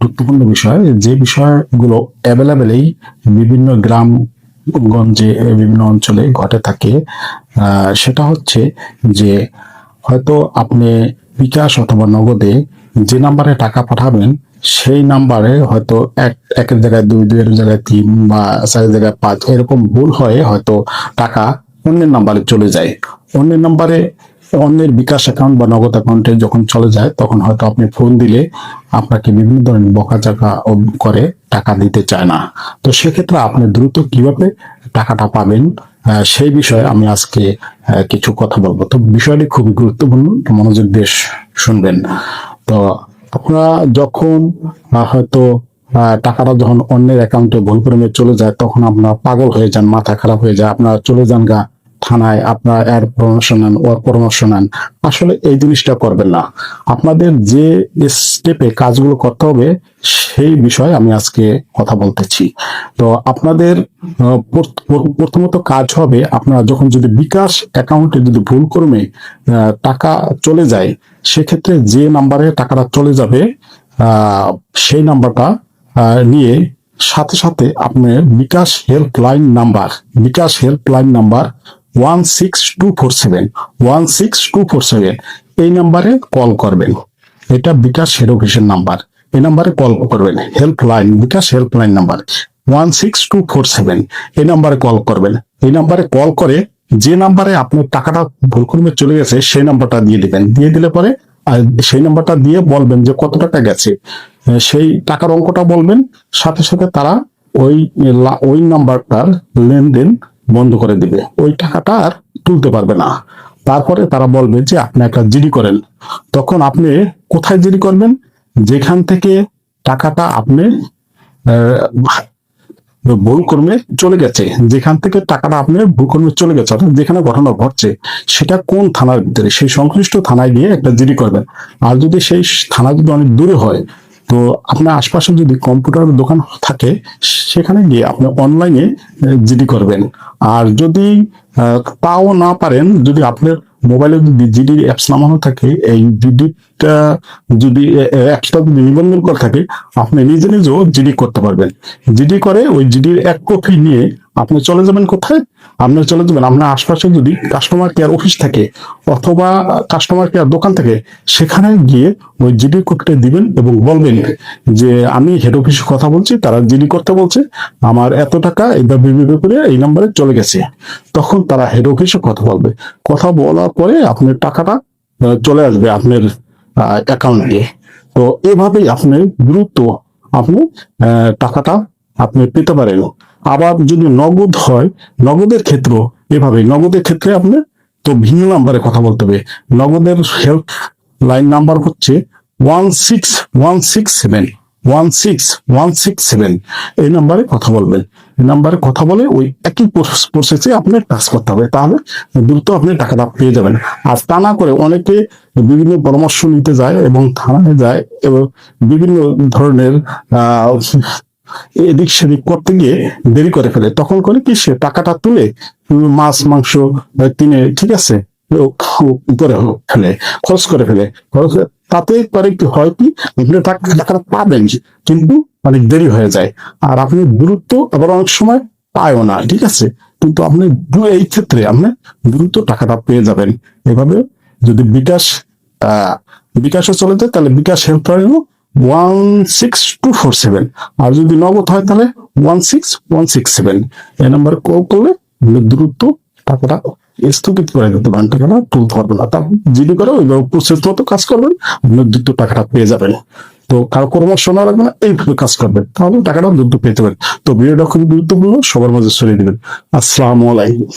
গুরুত্বপূর্ণ বিষয় যে বিষয়গুলো অ্যাভেলেবেলই বিভিন্ন গ্রাম গঞ্জে বিভিন্ন অঞ্চলে ঘটে থাকে সেটা হচ্ছে যে হয়তো আপনি বিকাশ অথবা নগদে যে নাম্বারে টাকা পাঠাবেন, সেই নাম্বারে হয়তো এক, একের জায়গায় দুই দুইয়ের জায়গায় তিন বা চারের জায়গায় পাঁচ, এরকম ভুল হয়ে হয়তো টাকা অন্যের নাম্বারে চলে যায়। অন্যের নাম্বারে অন্যের বিকাশ অ্যাকাউন্ট বা নগদ অ্যাকাউন্টে যখন চলে যায়, তখন হয়তো আপনি ফোন দিলে আপনাকে বিভিন্ন ধরনের বকাঝকা ও- করে টাকা দিতে চায় না। তো সেক্ষেত্রে আপনি দ্রুত কীভাবে টাকাটা পাবেন সেই বিষয়ে আমি আজকে কিছু কথা বলব। তো বিষয়টি খুবই গুরুত্বপূর্ণ মনোযোগ দিয়ে শুনবেন। তো আপনারা যখন হয়তো টাকাটা যখন অন্যের অ্যাকাউন্টে ভুল চলে যায়, তখন আপনার পাগল হয়ে যান, মাথা খারাপ হয়ে যায়, আপনারা চলে যান গা থানায় আপনার এর পরামর্শ নেন ওর পরামর্শ নেন আসলে এই জিনিসটা করবেন না। আপনাদের যে স্টেপে কাজগুলো করতে হবে, সেই বিষয়ে আমি আজকে কথা বলতেছি। তো আপনাদের প্রথমত কাজ হবে, আপনারা যখন যদি বিকাশ অ্যাকাউন্টে যদি ভুল করমে টাকা চলে যায়, সেক্ষেত্রে যে নাম্বারে টাকাটা চলে যাবে সেই নাম্বারটা নিয়ে সাথে সাথে আপনার bKash helpline number bKash helpline number one six two four seven one six two four seven এই নাম্বারে কল করবেন। এটা বিকাশ হেড অফিসের নাম্বার। এই নাম্বারে কল করবেন। Helpline bKash helpline number. One six two four seven এই নাম্বারে কল করবেন। এই নাম্বারে কল করে যে নাম্বারে আপনার টাকাটা ভুল করে চলে গেছে, সেই নাম্বারটা দিয়ে দিবেন। দিয়ে দিলে পরে সেই নাম্বারটা দিয়ে বলবেন যে কত টাকা গেছে। সেই টাকার অঙ্কটা বলবেন। সাথে সাথে তারা ওই ওই নাম্বারটার লেনদেন বন্ধ করে দিবে। ওই টাকাটা আর তুলতে পারবে না। তারপরে তারা বলবে যে আপনি একটা জিডি করেন। তখন আপনি কোথায় জিডি করবেন? যেখান থেকে টাকাটা আপনি আহ, ভুল কর্মে চলে গেছে। যেখান থেকে টাকাটা আপনি ভুল কর্মে চলে গেছে অর্থাৎ যেখানে ঘটনা ঘটছে সেটা কোন থানার ভিতরে? সেই সংশ্লিষ্ট থানায় গিয়ে একটা জিডি করবেন। আর যদি সেই থানা যদি অনেক দূরে হয় তো আপনার আশপাশে যদি কম্পিউটার দোকান থাকে, সেখানে গিয়ে আপনি অনলাইনে জিডি করবেন। আর যদি তাও না পারেন, যদি আপনার মোবাইলে যদি জিডি অ্যাপস নামানো থাকে, এই জিডিটা যদি অ্যাপসটা যদি নিবন্ধন করা থাকে, আপনি নিজে নিজেও জিডি করতে পারবেন। জিডি করে ওই জিডির এক কপি নিয়ে আপনি চলে যাবেন কোথায়? আপনি চলে যাবেন, আপনার আশপাশে যদি কাস্টমার কেয়ার অফিস থাকে অথবা কাস্টমার কেয়ার দোকান থাকে, সেখানে গিয়ে ওই জিডি কপিটা দিবেন এবং বলবেন যে, আমি হেড অফিসে কথা বলছি, তারা জিডি করতে বলছে, আমার এত টাকা এইভাবে এইভাবে করে এই নাম্বারে চলে গেছে। তখন তারা হেড অফিসে কথা বলবে। কথা বলার পরে আপনার টাকাটা চলে আসবে আপনার অ্যাকাউন্টে তো এভাবেই আপনি দ্রুত আপনি টাকাটা আপনি পেতে পারেন। আবার যদি নগদ হয়, নগদের ক্ষেত্র এভাবে নগদের ক্ষেত্রে আপনি তো ভিন্ন নাম্বারে কথা বলতে হবে। নগদের হেল্প লাইন নাম্বার হচ্ছে one six one six seven one six one six seven এই নাম্বারে কথা বলবেন। এই নাম্বারে কথা বলে ওই একই প্রসেসে আপনি টাচ করতে হবে। তাহলে দ্রুত আপনি টাকাটা পেয়ে যাবেন। আর তা না করে অনেকে বিভিন্ন পরামর্শ নিতে যায় এবং থানায় যায় এবং বিভিন্ন ধরনের, আহ এদিক সেদিক করতে গিয়ে দেরি করে ফেলে। তখন করে কি সে টাকাটা তুলে মাছ, মাংস কিনে, ঠিক আছে করে ফেলে, খরচ করে ফেলে। খরচ তাতে করে কি হয় কি, আপনি টাকাটা পাবেন, কিন্তু অনেক দেরি হয়ে যায়। আর আপনি দ্রুত আবার অনেক সময় পায়ও না, ঠিক আছে? কিন্তু আপনি এই ক্ষেত্রে আপনি দ্রুত টাকাটা পেয়ে যাবেন। এভাবে যদি বিকাশ, আহ বিকাশে চলে যায়, তাহলে bKash helpline one six two four seven আর যদি নগদ হয় তাহলে one six one six seven number call করলে দ্রুত টাকাটা স্থগিত করে দিতে পারেন টাকাটা তুলতে পারবেন না। তারপর জিডি করে ওইভাবে প্রসেস মতো কাজ করবেন, আপনি দ্রুত টাকাটা পেয়ে যাবেন। তো কারও পরামর্শ না লাগবে না এইভাবে কাজ করবেন, তাহলে টাকাটা দ্রুত পেতে পারেন। তো ভিডিওটা খুব গুরুত্বপূর্ণ, সবার মাঝে ছড়িয়ে দিবেন। আসসালামু আলাইকুম।